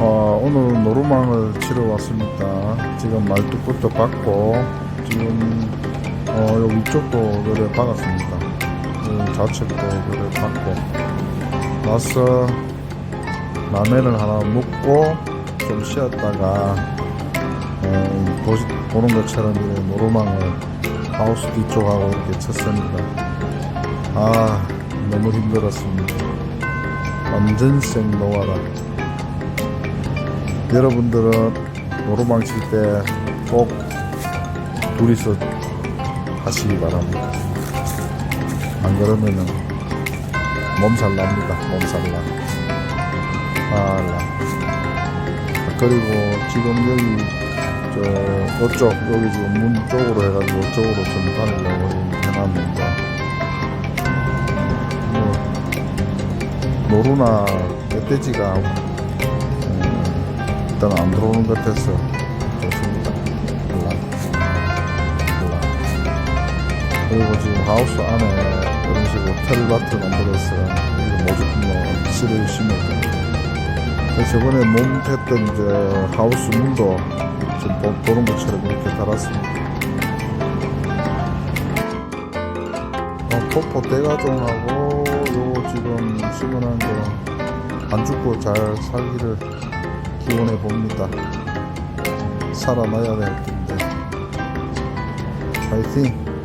어, 오늘 노루망을 치러 왔습니다. 지금 말뚝부터 받고, 지금, 어, 요 위쪽도 그래 박았습니다. 이 좌측도 그래 받고, 와서 라면을 하나 먹고, 좀 쉬었다가, 어, 보시, 보는 것처럼 이 노루망을 하우스 뒤쪽하고 이렇게 쳤습니다. 아, 너무 힘들었습니다. 완전 생노하다. 여러분들은 노루망 칠 때 꼭 둘이서 하시기 바랍니다. 안 그러면은 몸살 납니다. 몸살 나. 아, 나. 그리고 지금 여기 저 어쪽 여기 지금 문 쪽으로 해가지고 쪽으로 좀 다니려고 해놨는데 뭐 노루나 멧돼지가 음, 일단 안 들어오는 것 같아서 좋습니다. 그리고 지금 하우스 안에 이런 식으로 텔바트 만들어서 뭐 실을 심었고 저번에 몸 했던 저 하우스 문도 지금 보- 보는 것처럼 이렇게 달았습니다. 어, 포포 대가종하고 요 지금 심어놓은 거안 죽고 잘 살기를 기원해 봅니다. 살아나야 될 텐데. 파이팅!